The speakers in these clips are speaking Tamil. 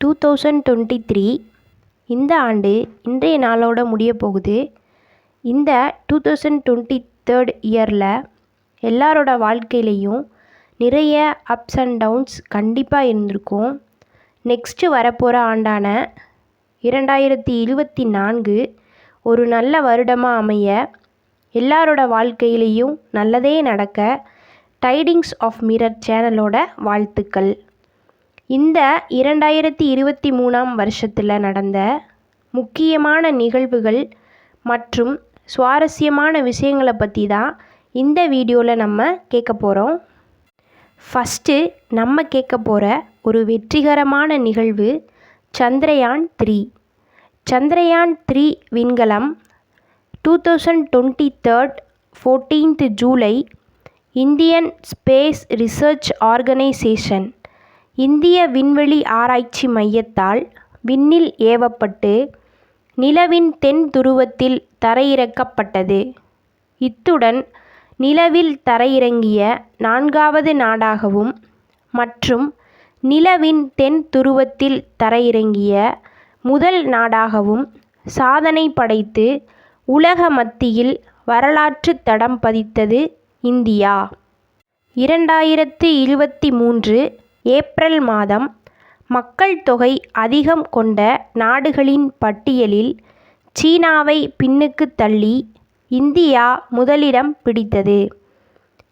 டூ தௌசண்ட் டுவெண்ட்டி த்ரீ இந்த ஆண்டு இன்றைய நாளோட முடிய போகுது இந்த டூ தௌசண்ட் டுவெண்ட்டி தேர்ட் இயரில் எல்லாரோட வாழ்க்கையிலையும் நிறைய அப்ஸ் அண்ட் டவுன்ஸ் கண்டிப்பாக இருந்திருக்கும். நெக்ஸ்ட்டு வரப்போகிற ஆண்டான இரண்டாயிரத்தி இருபத்தி நான்கு ஒரு நல்ல வருடமாக அமைய எல்லாரோட வாழ்க்கையிலையும் நல்லதே நடக்க டைடிங்ஸ் ஆஃப் மிரர் சேனலோட வாழ்த்துக்கள். இந்த இரண்டாயிரத்தி இருபத்தி மூணாம் வருஷத்தில் நடந்த முக்கியமான நிகழ்வுகள் மற்றும் சுவாரஸ்யமான விஷயங்களை பற்றி தான் இந்த வீடியோவில் நம்ம கேட்க போகிறோம் ஃபஸ்ட்டு நம்ம கேட்க போகிற ஒரு வெற்றிகரமான நிகழ்வு சந்திரயான் த்ரீ சந்திரயான் த்ரீ விண்கலம் two thousand twenty third fourteenth July Indian space research organisation இந்திய விண்வெளி ஆராய்ச்சி மையத்தால் விண்ணில் ஏவப்பட்டு நிலவின் தென் துருவத்தில் தரையிறக்கப்பட்டது. இத்துடன் நிலவில் தரையிறங்கிய நான்காவது நாடாகவும் மற்றும் நிலவின் தென் துருவத்தில் தரையிறங்கிய முதல் நாடாகவும் சாதனை படைத்து உலக மத்தியில் வரலாற்று தடம் பதித்தது இந்தியா. இரண்டாயிரத்து இருபத்தி மூன்று ஏப்ரல் மாதம் மக்கள் தொகை அதிகம் கொண்ட நாடுகளின் பட்டியலில் சீனாவை பின்னுக்கு தள்ளி இந்தியா முதலிடம் பிடித்தது.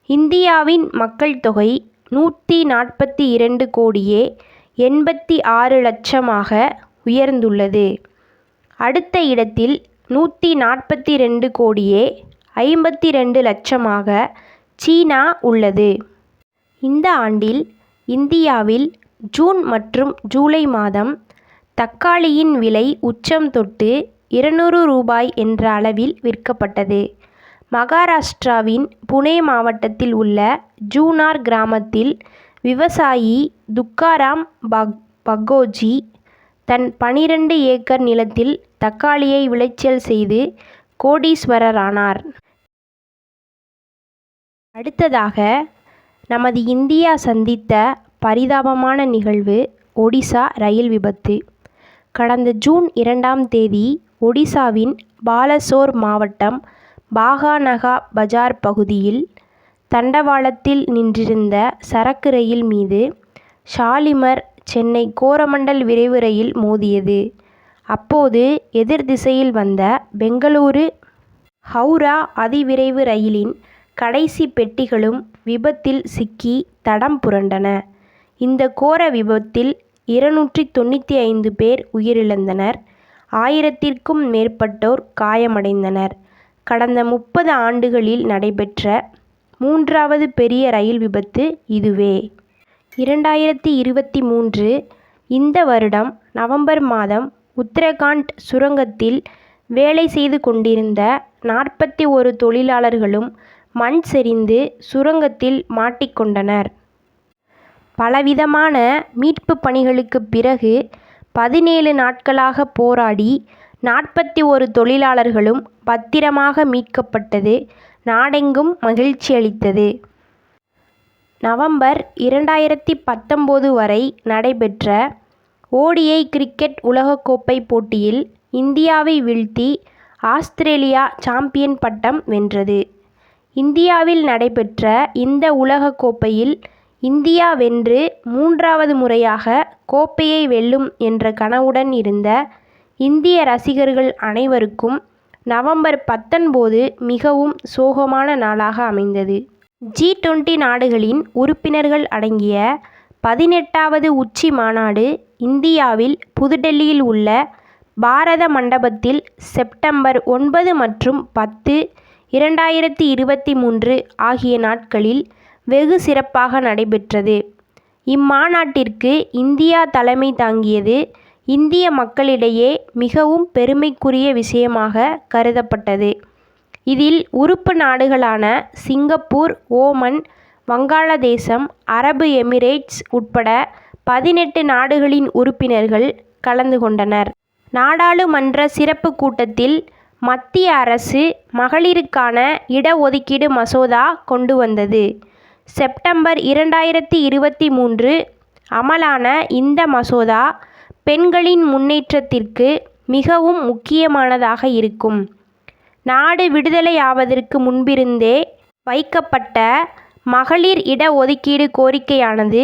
இந்தியாவின் மக்கள் தொகை நூற்றி நாற்பத்தி இரண்டு கோடியே எண்பத்தி ஆறு லட்சமாக உயர்ந்துள்ளது. அடுத்த இடத்தில் நூற்றி நாற்பத்தி ரெண்டு கோடியே ஐம்பத்தி ரெண்டு லட்சமாக சீனா உள்ளது. இந்த ஆண்டில் இந்தியாவில் ஜூன் மற்றும் ஜூலை மாதம் தக்காளியின் விலை உச்சம் தொட்டு இருநூறு ரூபாய் என்ற அளவில் விற்கப்பட்டது. மகாராஷ்டிராவின் புனே மாவட்டத்தில் உள்ள ஜூனார் கிராமத்தில் விவசாயி துக்காராம் பக் பகோஜி தன் பனிரெண்டு ஏக்கர் நிலத்தில் தக்காளியை விளைச்சல் செய்து கோடீஸ்வரரானார். அடுத்ததாக நமது இந்தியா சந்தித்த பரிதாபமான நிகழ்வு ஒடிசா ரயில் விபத்து. கடந்த ஜூன் இரண்டாம் தேதி ஒடிசாவின் பாலசோர் மாவட்டம் பாகாநகா பஜார் பகுதியில் தண்டவாளத்தில் நின்றிருந்த சரக்கு ரயில் மீது ஷாலிமர் சென்னை கோரமண்டல் விரைவு ரயில் மோதியது. அப்போது எதிர் திசையில் வந்த பெங்களூரு ஹவுரா அதிவிரைவு ரயிலின் கடைசி பெட்டிகளும் விபத்தில் சிக்கி தடம் புரண்டன. இந்த கோர விபத்தில் இருநூற்றி தொண்ணூற்றி ஐந்து பேர் உயிரிழந்தனர். ஆயிரத்திற்கும் மேற்பட்டோர் காயமடைந்தனர். கடந்த முப்பது ஆண்டுகளில் நடைபெற்ற மூன்றாவது பெரிய ரயில் விபத்து இதுவே. இரண்டாயிரத்தி இருபத்தி மூன்று இந்த வருடம் நவம்பர் மாதம் உத்தரகாண்ட் சுரங்கத்தில் வேலை செய்து கொண்டிருந்த நாற்பத்தி ஒரு தொழிலாளர்களும் மண் சரிந்து சுரங்கத்தில் மாட்டிக்கொண்டனர். பலவிதமான மீட்பு பணிகளுக்கு பிறகு பதினேழு நாட்களாக போராடி நாற்பத்தி ஒரு தொழிலாளர்களும் பத்திரமாக மீட்கப்பட்டது. நாடெங்கும் மகிழ்ச்சி அளித்தது. நவம்பர் இரண்டாயிரத்தி பத்தொம்போது வரை நடைபெற்ற ஓடிஐ கிரிக்கெட் உலகக்கோப்பை போட்டியில் இந்தியாவை வீழ்த்தி ஆஸ்திரேலியா சாம்பியன் பட்டம் வென்றது. இந்தியாவில் நடைபெற்ற இந்த உலகக்கோப்பையில் இந்தியா வென்று மூன்றாவது முறையாக கோப்பையை வெல்லும் என்ற கனவுடன் இருந்த இந்திய ரசிகர்கள் அனைவருக்கும் நவம்பர் பத்தொன்பது மிகவும் சோகமான நாளாக அமைந்தது. ஜி டுவெண்டி நாடுகளின் உறுப்பினர்கள் அடங்கிய பதினெட்டாவது உச்சி மாநாடு இந்தியாவில் புதுடெல்லியில் உள்ள பாரத மண்டபத்தில் செப்டம்பர் ஒன்பது மற்றும் பத்து இரண்டாயிரத்தி இருபத்தி மூன்று ஆகிய நாட்களில் வெகு சிறப்பாக நடைபெற்றது. இம்மாநாட்டிற்கு இந்தியா தலைமை தாங்கியது இந்திய மக்களிடையே மிகவும் பெருமைக்குரிய விஷயமாக கருதப்பட்டது. இதில் உறுப்பு நாடுகளான சிங்கப்பூர் ஓமன் வங்காளதேசம் அரபு எமிரேட்ஸ் உட்பட பதினெட்டு நாடுகளின் உறுப்பினர்கள் கலந்து கொண்டனர். நாடாளுமன்ற சிறப்பு கூட்டத்தில் மத்திய அரசு மகளிருக்கான இடஒதுக்கீடு மசோதா கொண்டு வந்தது. செப்டம்பர் இரண்டாயிரத்தி இருபத்தி மூன்று அமலான இந்த மசோதா பெண்களின் முன்னேற்றத்திற்கு மிகவும் முக்கியமானதாக இருக்கும். நாடு விடுதலையாவதற்கு முன்பிருந்தே வைக்கப்பட்ட மகளிர் இட ஒதுக்கீடு கோரிக்கையானது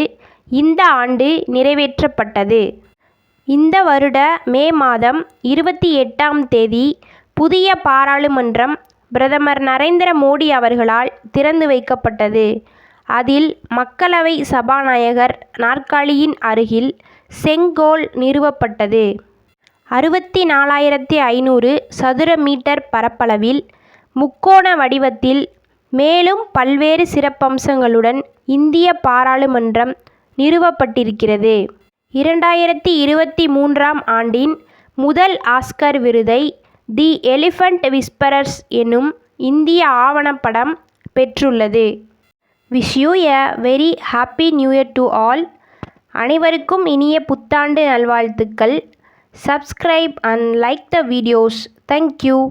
இந்த ஆண்டு நிறைவேற்றப்பட்டது. இந்த வருட மே மாதம் இருபத்தி எட்டாம் தேதி புதிய பாராளுமன்றம் பிரதமர் நரேந்திர மோடி அவர்களால் திறந்து வைக்கப்பட்டது. அதில் மக்களவை சபாநாயகர் நாற்காலியின் அருகில் செங்கோல் நிறுவப்பட்டது. அறுபத்தி நாலாயிரத்து ஐந்நூறு சதுர மீட்டர் பரப்பளவில் முக்கோண வடிவத்தில் மேலும் பல்வேறு சிறப்பம்சங்களுடன் இந்திய பாராளுமன்றம் நிறுவப்பட்டிருக்கிறது. இரண்டாயிரத்து இருபத்தி மூன்றாம் ஆண்டின் முதல் ஆஸ்கர் விருதை தி எலிபன்ட் விஸ்பரர்ஸ் எனும் இந்திய ஆவணப்படம் பெற்றுள்ளது. Wish you a very happy new year to all. அனைவருக்கும் இனிய புத்தாண்டு நல்வாழ்த்துக்கள். Subscribe and like the videos. Thank you.